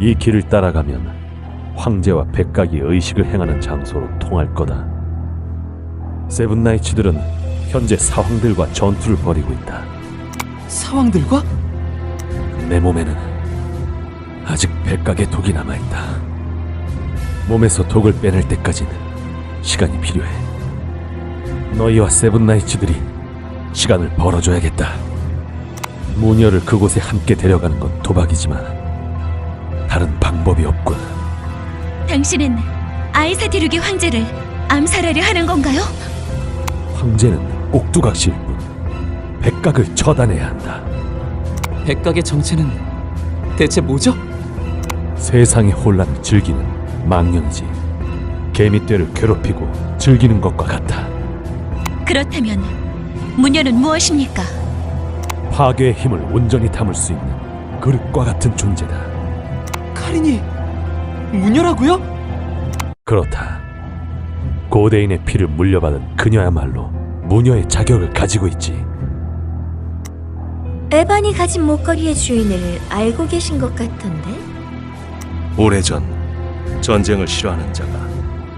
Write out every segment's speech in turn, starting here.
이 길을 따라가면 황제와 백각이 의식을 행하는 장소로 통할 거다. 세븐나이츠들은 현재 사황들과 전투를 벌이고 있다. 사왕들과? 내 몸에는 아직 백각의 독이 남아있다. 몸에서 독을 빼낼 때까지는 시간이 필요해. 너희와 세븐나이츠들이 시간을 벌어줘야겠다. 무녀를 그곳에 함께 데려가는 건 도박이지만 다른 방법이 없군. 당신은 아이사디룩의 황제를 암살하려 하는 건가요? 황제는 꼭두각시일 뿐 백각을 처단해야 한다. 백각의 정체는 대체 뭐죠? 세상의 혼란을 즐기는 망령이지. 개미떼를 괴롭히고 즐기는 것과 같아. 그렇다면 무녀는 무엇입니까? 파괴의 힘을 온전히 담을 수 있는 그릇과 같은 존재다. 카린이 무녀라고요? 그렇다. 고대인의 피를 물려받은 그녀야말로 무녀의 자격을 가지고 있지. 에반이 가진 목걸이의 주인을 알고 계신 것 같던데? 오래전 전쟁을 싫어하는 자가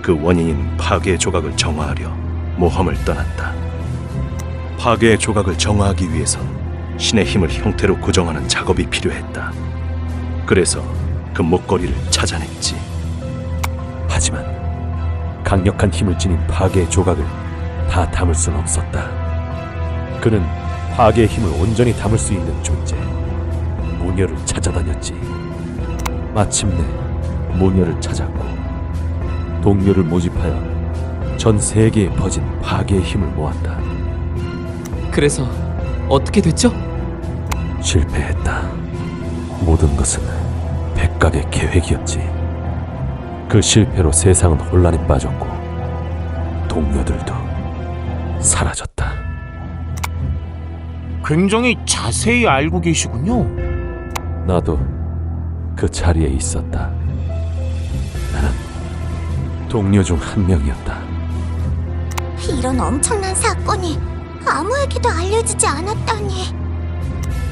그 원인인 파괴의 조각을 정화하려 모험을 떠났다. 파괴의 조각을 정화하기 위해선 신의 힘을 형태로 고정하는 작업이 필요했다. 그래서 그 목걸이를 찾아냈지. 하지만 강력한 힘을 지닌 파괴의 조각을 다 담을 수는 없었다. 그는 파괴의 힘을 온전히 담을 수 있는 존재, 무녀를 찾아다녔지. 마침내 무녀를 찾았고 동료를 모집하여 전 세계에 퍼진 파괴의 힘을 모았다. 그래서 어떻게 됐죠? 실패했다. 모든 것은 백각의 계획이었지. 그 실패로 세상은 혼란에 빠졌고 동료들도 사라졌다. 굉장히 자세히 알고 계시군요. 나도 그 자리에 있었다. 나는 동료 중 한 명이었다. 이런 엄청난 사건이 아무에게도 알려지지 않았다니.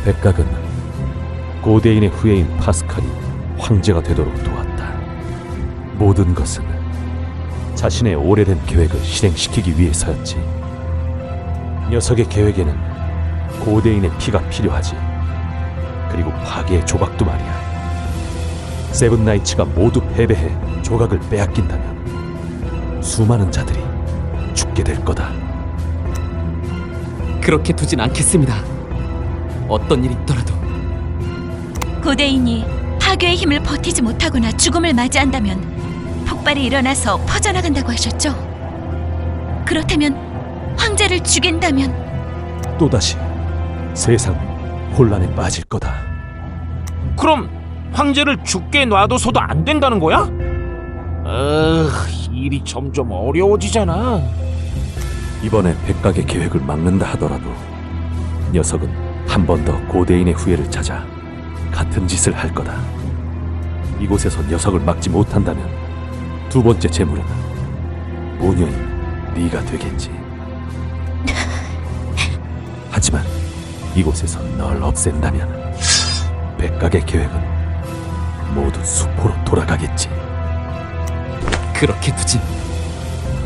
백각은 고대인의 후예인 파스칼이 황제가 되도록 도왔다. 모든 것은 자신의 오래된 계획을 실행시키기 위해서였지. 녀석의 계획에는 고대인의 피가 필요하지. 그리고 파괴의 조각도 말이야. 세븐나이츠가 모두 패배해 조각을 빼앗긴다면 수많은 자들이 죽게 될 거다. 그렇게 두진 않겠습니다. 어떤 일이 있더라도 고대인이 파괴의 힘을 버티지 못하거나 죽음을 맞이한다면 폭발이 일어나서 퍼져나간다고 하셨죠? 그렇다면 황제를 죽인다면 또다시 세상 혼란에 빠질 거다. 그럼 황제를 죽게 놔둬서도 안 된다는 거야? 어, 일이 점점 어려워지잖아. 이번에 백각의 계획을 막는다 하더라도 녀석은 한 번 더 고대인의 후예를 찾아 같은 짓을 할 거다. 이곳에서 녀석을 막지 못한다면 두 번째 재물은 모녀인 네가 되겠지. 하지만 이곳에서 널 없앤다면 백각의 계획은 모두 수포로 돌아가겠지. 그렇게 두진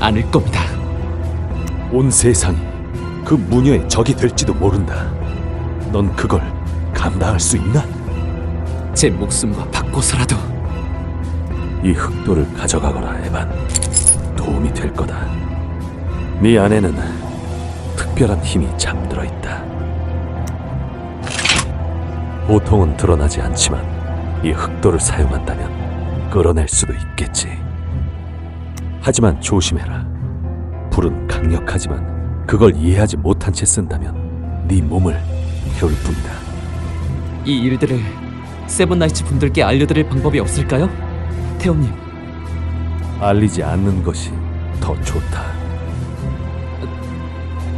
않을 겁니다. 온 세상이 그 무녀의 적이 될지도 모른다. 넌 그걸 감당할 수 있나? 제 목숨과 바꿔서라도 이 흑도를 가져가거라, 에반. 도움이 될 거다. 네 안에는 특별한 힘이 잠들어 있다. 보통은 드러나지 않지만 이 흑도를 사용한다면 끌어낼 수도 있겠지. 하지만 조심해라. 불은 강력하지만 그걸 이해하지 못한 채 쓴다면 네 몸을 태울 뿐이다. 이 일들을 세븐나이츠 분들께 알려드릴 방법이 없을까요? 태호님, 알리지 않는 것이 더 좋다.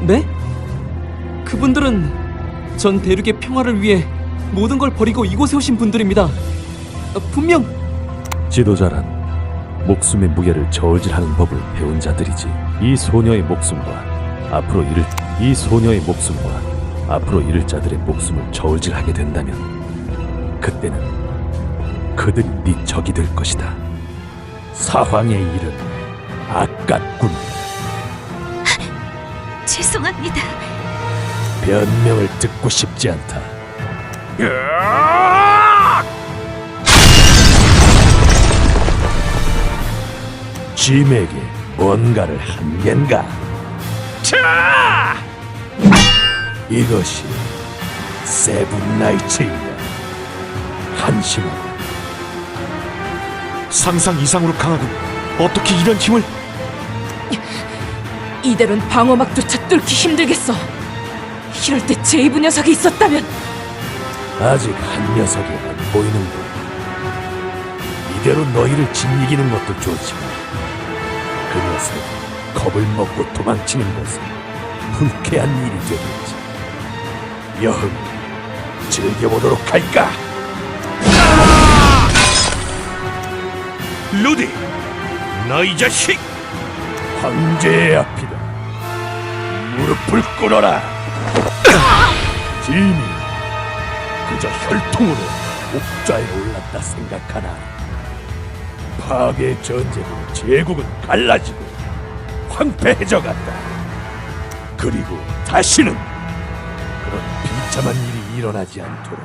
네? 그분들은 전 대륙의 평화를 위해 모든 걸 버리고 이곳에 오신 분들입니다. 어, 분명 지도자란 목숨의 무게를 저울질하는 법을 배운 자들이지. 이 소녀의 목숨과 앞으로 잃을 이 소녀의 목숨과 앞으로 잃을 자들의 목숨을 저울질하게 된다면 그때는 그들이 네 적이 될 것이다. 사황의 일은 아깝군. 죄송합니다. 변명을 듣고 싶지 않다. 짐에게 뭔가를 한 겐가? 이것이 세븐 나이츠인가? 한심하고 상상 이상으로 강하군. 어떻게 이런 힘을? 이대로는 방어막조차 뚫기 힘들겠어. 이럴 때 제이브 녀석이 있었다면 아직 한 녀석이 안 보이는군. 이대로 너희를 짓이기는 것도 좋지만 그 녀석 겁을 먹고 도망치는 것은 불쾌한 일이 되겠지. 여흥 즐겨보도록 할까? 루디, 너이 자식! 황제의 앞이다. 무릎을 꿇어라. 짐이 그저 혈통으로 옥좌에 올랐다 생각하나. 파괴 전쟁으로 제국은 갈라지고 황폐해져 간다. 그리고 다시는 그런 비참한 일이 일어나지 않도록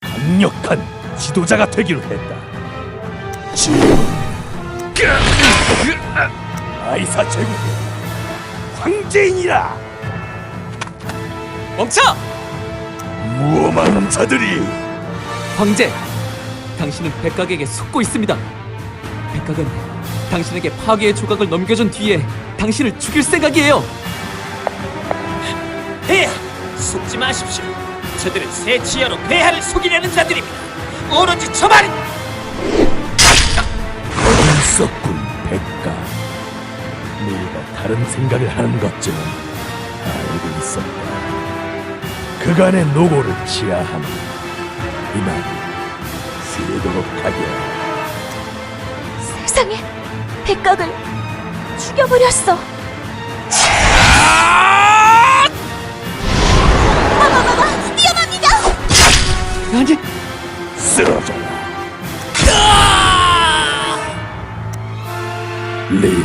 강력한 지도자가 되기로 했다. 아이사 제국의 황제인이라 멈춰! 무엄한 자들이 황제, 당신은 백각에게 속고 있습니다. 백각은 당신에게 파괴의 조각을 넘겨준 뒤에 당신을 죽일 생각이에요. 폐하! 속지 마십시오. 저들은 새 지하로 폐하를 속이려는 자들입니다. 오로지 저만! 있었군 백가. 네가 다른 생각을 하는 것쯤은 알고 있었다. 그간의 노고를 치하하며 이만 쉬도록 하게. 세상에 백각을 죽여버렸어. 아니, 쓰러져 린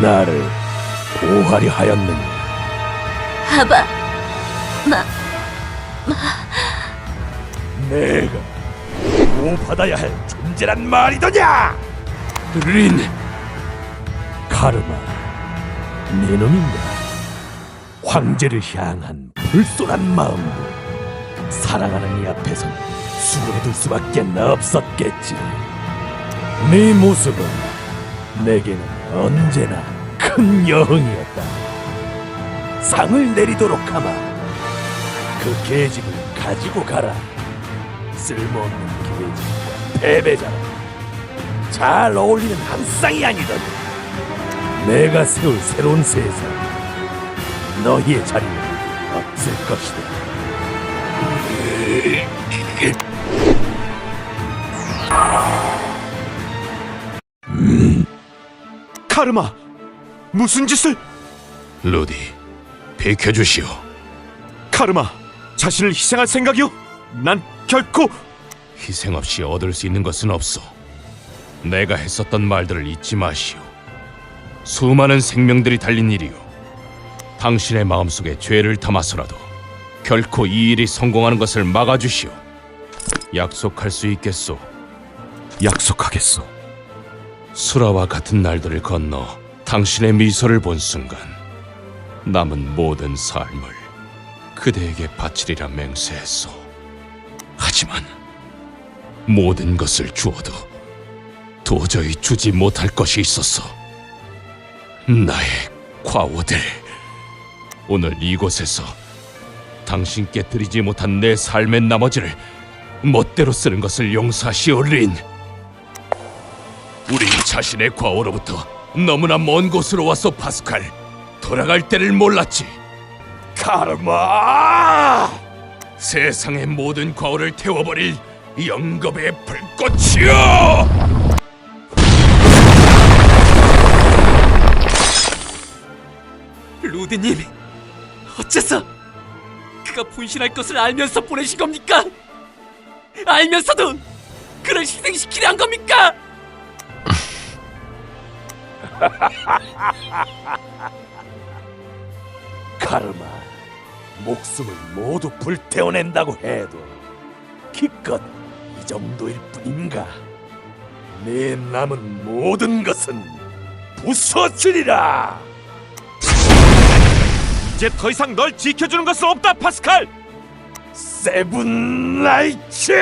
나를 보호하려 하였느냐 아바, 마, 내가 보호받아야 할 존재란 말이더냐? 린 카르마 네 놈인가? 황제를 향한 불손한 마음도 사랑하는 이 앞에선 수그러들 수밖에 없었겠지. 네 모습은 내게는 언제나 큰 여흥이었다. 상을 내리도록 하마. 그 계집을 가지고 가라. 쓸모없는 계집과 패배자라. 잘 어울리는 한 쌍이 아니더니 내가 세울 새로운 세상 너희의 자리는 없을 것이다 카르마, 무슨 짓을? 루디, 비켜주시오. 카르마, 자신을 희생할 생각이오? 난 결코 희생 없이 얻을 수 있는 것은 없어. 내가 했었던 말들을 잊지 마시오. 수많은 생명들이 달린 일이오. 당신의 마음속에 죄를 담아서라도 결코 이 일이 성공하는 것을 막아주시오. 약속할 수 있겠소. 약속하겠소 수라와 같은 날들을 건너 당신의 미소를 본 순간 남은 모든 삶을 그대에게 바치리라 맹세했소. 하지만 모든 것을 주어도 도저히 주지 못할 것이 있었어. 나의 과오들. 오늘 이곳에서 당신께 드리지 못한 내 삶의 나머지를 멋대로 쓰는 것을 용서하시오, 린. 우리 자신의 과오로부터 너무나 먼 곳으로 와서 파스칼 돌아갈 때를 몰랐지. 카르마 세상의 모든 과오를 태워버릴 영겁의 불꽃이여! 루드님, 어째서 그가 분신할 것을 알면서 보내신 겁니까? 알면서도 그를 희생시키려 한 겁니까? 카르마, 목숨을 모두 불태워낸다고 해도 기껏 이 정도일 뿐인가? 내 남은 모든 것은 부서지리라. 이제 더 이상 널 지켜주는 것은 없다, 파스칼. 세븐 라이츠!